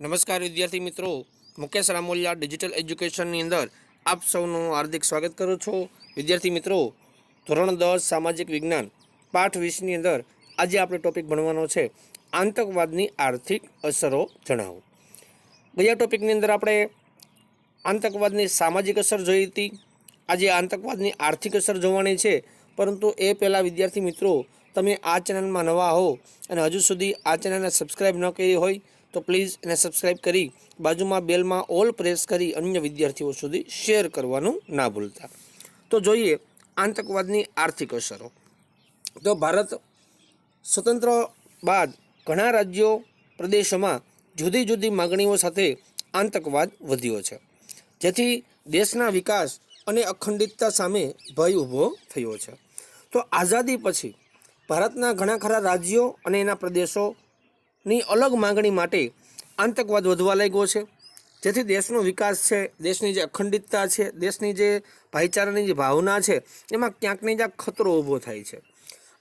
નમસ્કાર વિદ્યાર્થી મિત્રો. મુકેશ રામોલિયા ડિજિટલ એજ્યુકેશનની અંદર આપ સૌનું હાર્દિક સ્વાગત કરું છું. વિદ્યાર્થી મિત્રો, ધોરણ દસ સામાજિક વિજ્ઞાન પાઠ વીસની અંદર આજે આપણે ટોપિક ભણવાનો છે. આતંકવાદની આર્થિક અસરો જણાવો. ગયા ટોપિકની અંદર આપણે આતંકવાદની સામાજિક અસર જોઈ હતી. આજે આતંકવાદની આર્થિક અસર જોવાની છે. પરંતુ એ પહેલાં વિદ્યાર્થી મિત્રો, તમે આ ચેનલમાં નવા હો અને હજુ સુધી આ ચેનલને સબસ્ક્રાઈબ ન કરી હોય તો પ્લીઝ એને સબસ્ક્રાઈબ કરી બાજુમાં બેલમાં ઓલ પ્રેસ કરી અન્ય વિદ્યાર્થીઓ સુધી શેર કરવાનું ના ભૂલતા. તો જોઈએ આતંકવાદની આર્થિક અસરો. તો ભારત સ્વતંત્ર બાદ ઘણા રાજ્યો પ્રદેશોમાં જુદી જુદી માગણીઓ સાથે આતંકવાદ વધ્યો છે. જેથી દેશના વિકાસ અને અખંડિતતા સામે ભય ઊભો થયો છે. તો આઝાદી પછી ભારતના ઘણા ખરા રાજ્યો અને એના પ્રદેશોની અલગ માંગણી માટે આતંકવાદ વધવા લાગ્યો છે. જેથી દેશનો વિકાસ છે, દેશની જે અખંડિતતા છે, દેશની જે ભાઈચારાની જે ભાવના છે, એમાં ક્યાંકને ક્યાંક ખતરો ઊભો થાય છે.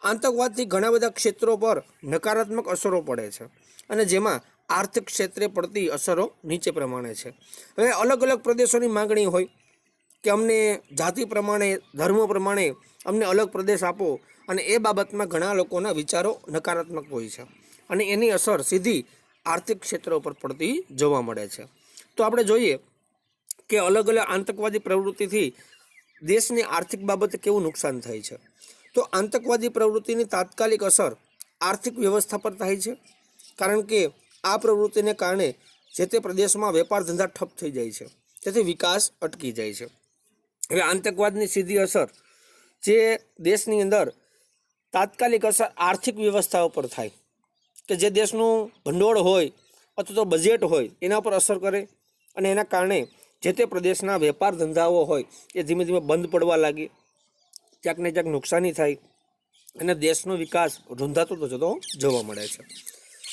આતંકવાદથી ઘણા બધા ક્ષેત્રો પર નકારાત્મક અસરો પડે છે અને જેમાં આર્થિક ક્ષેત્રે પડતી અસરો નીચે પ્રમાણે છે. હવે અલગ અલગ પ્રદેશોની માગણી હોય કે અમને જાતિ પ્રમાણે, ધર્મ પ્રમાણે અમને અલગ પ્રદેશ આપો અને એ બાબતમાં ઘણા લોકોના વિચારો નકારાત્મક હોય છે. અને એની અસર સીધી આર્થિક ક્ષેત્ર ઉપર પડતી જોવા મળે છે. તો આપણે જોઈએ કે અલગ અલગ આતંકવાદી પ્રવૃત્તિથી દેશની આર્થિક બાબતે કેવું નુકસાન થાય છે? તો આતંકવાદી પ્રવૃત્તિની તાત્કાલિક અસર આર્થિક વ્યવસ્થા પર થાય છે. કારણ કે આ પ્રવૃત્તિને કારણે જે તે પ્રદેશમાં વેપાર ધંધા ઠપ થઈ જાય છે. તેથી વિકાસ અટકી જાય છે. હવે આતંકવાદની સીધી અસર જે દેશની અંદર તાત્કાલિક અસર આર્થિક વ્યવસ્થા ઉપર થાય. કે જે દેશનું ભંડોળ હોય અથવા તો બજેટ હોય, એના પર અસર કરે અને એના કારણે જે તે પ્રદેશના વેપાર ધંધાઓ હોય, એ ધીમે ધીમે બંધ પડવા લાગે. ક્યાંક ને ક્યાંક નુકસાની થાય અને દેશનો વિકાસ રૂંધાતો તો જતો જોવા મળે છે.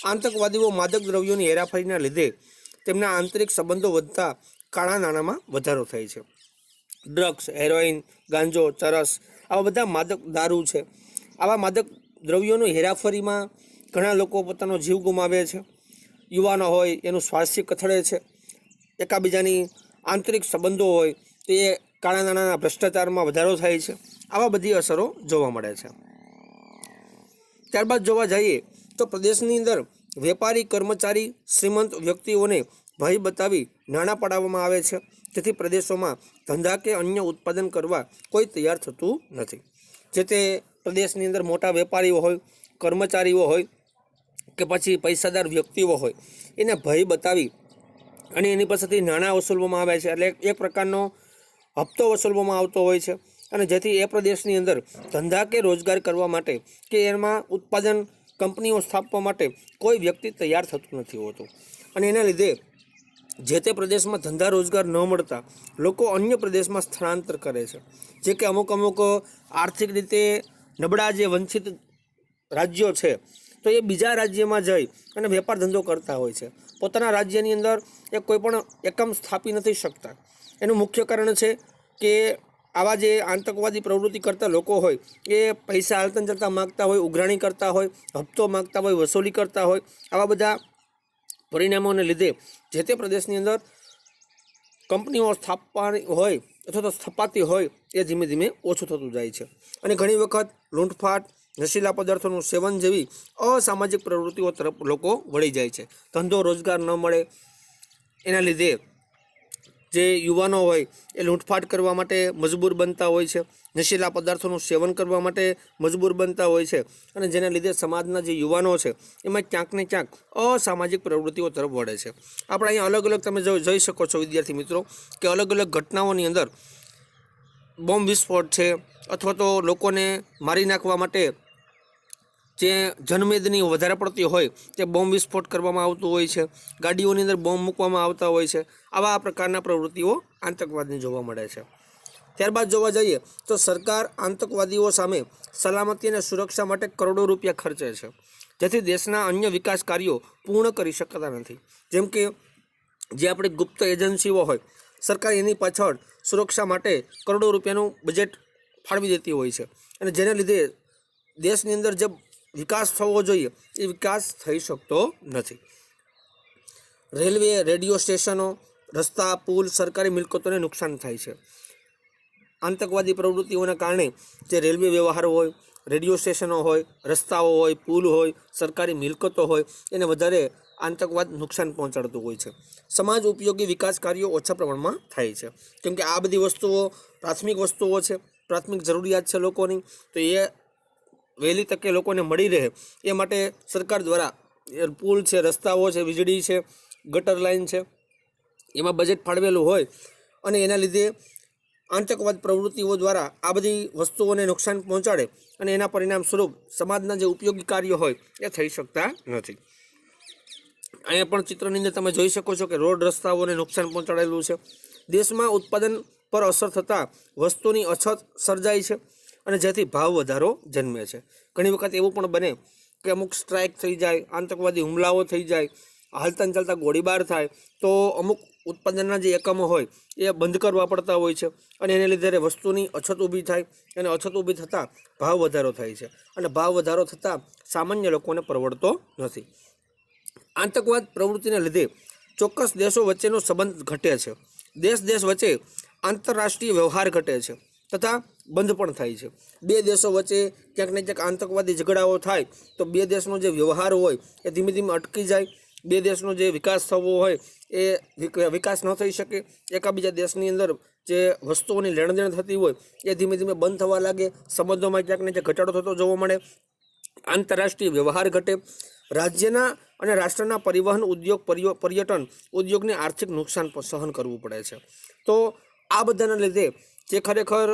આતંકવાદીઓ માદક દ્રવ્યોની હેરાફેરીના લીધે તેમના આંતરિક સંબંધો વધતા કાળા નાણાંમાં વધારો થાય છે. ડ્રગ્સ હેરોઇન ગાંજો, ચરસ, આવા બધા માદક દારૂ છે. આવા માદક દ્રવ્યોની હેરાફેરીમાં ઘણા લોકો પોતાનો જીવ ગુમાવે છે. યુવાનો હોય, એનું સ્વાસ્થ્ય કથળે છે. એકાબીજાની આંતરિક સંબંધો હોય, તો એ કાળા નાણાંના ભ્રષ્ટાચારમાં વધારો થાય છે. આવા બધી અસરો જોવા મળે છે. ત્યારબાદ જોવા જઈએ, તો પ્રદેશની અંદર વેપારી, કર્મચારી, શ્રીમંત વ્યક્તિઓને ભય બતાવી નાણાં પડાવવામાં આવે છે. તેથી પ્રદેશોમાં ધંધા કે અન્ય ઉત્પાદન કરવા કોઈ તૈયાર થતું નથી. જે તે પ્રદેશની અંદર મોટા વેપારીઓ હોય, કર્મચારીઓ હોય કે પછી પૈસાદાર વ્યક્તિઓ હોય, એને ભય બતાવી અને એની પાસેથી નાણાં વસૂલવામાં આવે છે. એટલે એક પ્રકારનો હપ્તો વસૂલવામાં આવતો હોય છે અને જેથી એ પ્રદેશની અંદર ધંધા કે રોજગાર કરવા માટે કે એમાં ઉત્પાદન કંપનીઓ સ્થાપવા માટે કોઈ વ્યક્તિ તૈયાર થતું નથી હોતું. અને એના લીધે જે તે પ્રદેશમાં ધંધા રોજગાર ન મળતા લોકો અન્ય પ્રદેશમાં સ્થળાંતર કરે છે. જે કે અમુક અમુક આર્થિક રીતે નબળા જે વંચિત રાજ્યો છે તો એ બીજા રાજ્યમાં જઈ અને વેપાર ધંધો કરતા હોય છે. પોતાના રાજ્યની અંદર એ કોઈ પણ એકમ સ્થાપી નથી શકતા. એનું મુખ્ય કારણ છે કે આવા જે આતંકવાદી પ્રવૃત્તિ કરતા લોકો હોય, એ પૈસા આલતન જતા માગતા હોય, ઉઘરાણી કરતા હોય, હપ્તો માગતા હોય, વસૂલી કરતા હોય, આવા બધા પરિણામોને લીધે જે તે પ્રદેશની અંદર કંપનીઓ સ્થાપવાની હોય અથવા તો સ્થપાતી હોય, એ ધીમે ધીમે ઓછું થતું જાય છે. અને ઘણી વખત લૂંટફાટ નશીલા પદાર્થોનું સેવન જેવી અસામાજિક પ્રવૃત્તિઓ તરફ લોકો વળી જાય છે. ધંધો રોજગાર ન મળે, એના લીધે જે યુવાનો હોય એ લૂંટફાટ કરવા માટે મજબૂર બનતા હોય છે, નશીલા પદાર્થોનું સેવન કરવા માટે મજબૂર બનતા હોય છે અને જેના લીધે સમાજના જે યુવાનો છે એમાં ક્યાંક ને ક્યાંક અસામાજિક પ્રવૃત્તિઓ તરફ વળે છે. આપણે અહીંયા અલગ અલગ તમે જોઈ શકો છો વિદ્યાર્થી મિત્રો કે અલગ અલગ ઘટનાઓની અંદર બોમ્બ વિસ્ફોટ છે અથવા તો લોકોને મારી નાખવા માટે જે જનમેદની વધારે પડતી હોય તે બોમ્બ વિસ્ફોટ કરવામાં આવતું હોય છે, ગાડીઓની અંદર બોમ્બ મૂકવામાં આવતા હોય છે, આવા આ પ્રકારના પ્રવૃત્તિઓ આતંકવાદની જોવા મળે છે. ત્યારબાદ જોવા જઈએ તો સરકાર આતંકવાદીઓ સામે સલામતી અને સુરક્ષા માટે કરોડો રૂપિયા ખર્ચે છે. જેથી દેશના અન્ય વિકાસ કાર્યો પૂર્ણ કરી શકતા નથી. જેમ કે, જે આપણી ગુપ્ત એજન્સીઓ હોય, સરકાર એની પાછળ સુરક્ષા માટે કરોડો રૂપિયાનું બજેટ ફાળવી દેતી હોય છે. અને જેને લીધે દેશની અંદર જે વિકાસ થવો જોઈએ. એ વિકાસ થઈ શકતો નથી. રેલવે, રેડિયો સ્ટેશનો, રસ્તા, પુલ, સરકારી મિલકતોને નુકસાન થાય છે. આતંકવાદી પ્રવૃત્તિઓના કારણે જે રેલવે વ્યવહાર હોય, રેડિયો સ્ટેશનો હોય, રસ્તાઓ હોય, પુલ હોય, સરકારી મિલકતો હોય, એને વધારે આતંકવાદ નુકસાન પહોંચાડતું હોય છે. સમાજ ઉપયોગી વિકાસ કાર્યો ઓછા પ્રમાણમાં થાય છે. કેમ કે આ બધી વસ્તુઓ પ્રાથમિક વસ્તુઓ છે. પ્રાથમિક જરૂરિયાત છે લોકોની. તો એ વહેલી તકે લોકોને મળી રહે. એ માટે સરકાર દ્વારા પુલ છે, રસ્તાઓ છે, વીજળી છે, ગટર લાઇન છે, એમાં બજેટ ફાળવેલું હોય અને એના લીધે આતંકવાદ પ્રવૃત્તિઓ દ્વારા આ બધી વસ્તુઓને નુકસાન પહોંચાડે અને એના પરિણામ સ્વરૂપ સમાજના જે ઉપયોગી કાર્યો હોય એ થઈ શકતા નથી. અહીંયા પણ ચિત્રની અંદર તમે જોઈ શકો છો કે રોડ રસ્તાઓને નુકસાન પહોંચાડેલું છે. દેશમાં ઉત્પાદન પર અસર થતાં વસ્તુની અછત સર્જાય છે. અને જેથી ભાવ વધારો જન્મે છે. ઘણી વખત એવું પણ બને કે અમુક સ્ટ્રાઇક થઈ જાય, આતંકવાદી હુમલાઓ થઈ જાય, હાલતા ચાલતા ગોળીબાર થાય, તો અમુક ઉત્પાદનના જે એકમો હોય એ બંધ કરવા પડતા હોય છે અને એને લીધે વસ્તુની અછત ઊભી થાય અને અછત ઊભી થતાં ભાવ વધારો થાય છે. અને ભાવ વધારો થતાં સામાન્ય લોકોને પરવડતો નથી. આતંકવાદ પ્રવૃત્તિને લીધે ચોક્કસ દેશો વચ્ચેનો સંબંધ ઘટે છે. દેશ દેશ વચ્ચે આંતરરાષ્ટ્રીય વ્યવહાર ઘટે છે. તથા બંધ પણ થાય છે. બે દેશો વચ્ચે ક્યાંક ને ક્યાંક આતંકવાદી ઝઘડાઓ થાય, તો બે દેશનો જે વ્યવહાર હોય એ ધીમે ધીમે અટકી જાય. બે દેશનો જે વિકાસ થવો હોય એ વિક- વિકાસ ન થઈ શકે. એકાબીજા દેશની અંદર જે વસ્તુઓની લેણદેણ થતી હોય એ ધીમે ધીમે બંધ થવા લાગે. સંબંધોમાં ક્યાંક ને ક્યાંક ઘટાડો થતો જોવા મળે. આંતરરાષ્ટ્રીય વ્યવહાર ઘટે. રાજ્યના અને રાષ્ટ્રના પરિવહન ઉદ્યોગ પર્ય- પર્યટન ઉદ્યોગને આર્થિક નુકસાન સહન કરવું પડે છે. તો આ બધાના લીધે જે ખરેખર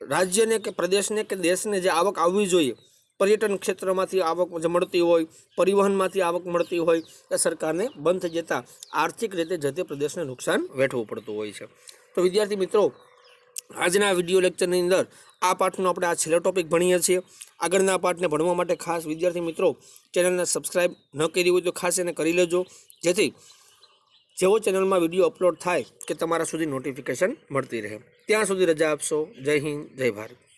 રાજ્યને કે પ્રદેશને કે દેશને જે આવક આવવી જોઈએ, પર્યટન ક્ષેત્રમાંથી આવક મળતી હોય, પરિવહનમાંથી આવક મળતી હોય, એ સરકારને બંધ થઈ જતાં આર્થિક રીતે જતે પ્રદેશને નુકસાન વેઠવું પડતું હોય છે. તો વિદ્યાર્થી મિત્રો, આજના વીડિયો લેક્ચરની અંદર આ પાઠનો આપણે આ છેલ્લો ટોપિક ભણીએ છીએ. આગળના પાઠને ભણવા માટે ખાસ વિદ્યાર્થી મિત્રો, ચેનલને સબસ્ક્રાઈબ ન કરી હોય તો ખાસ એને કરી લેજો. જેથી જેવો ચેનલમાં વીડિયો અપલોડ થાય કે તમારા સુધી નોટિફિકેશન મળતી રહે. ત્યાં સુધી રજા આપશો. જય હિન્દ, જય ભારત.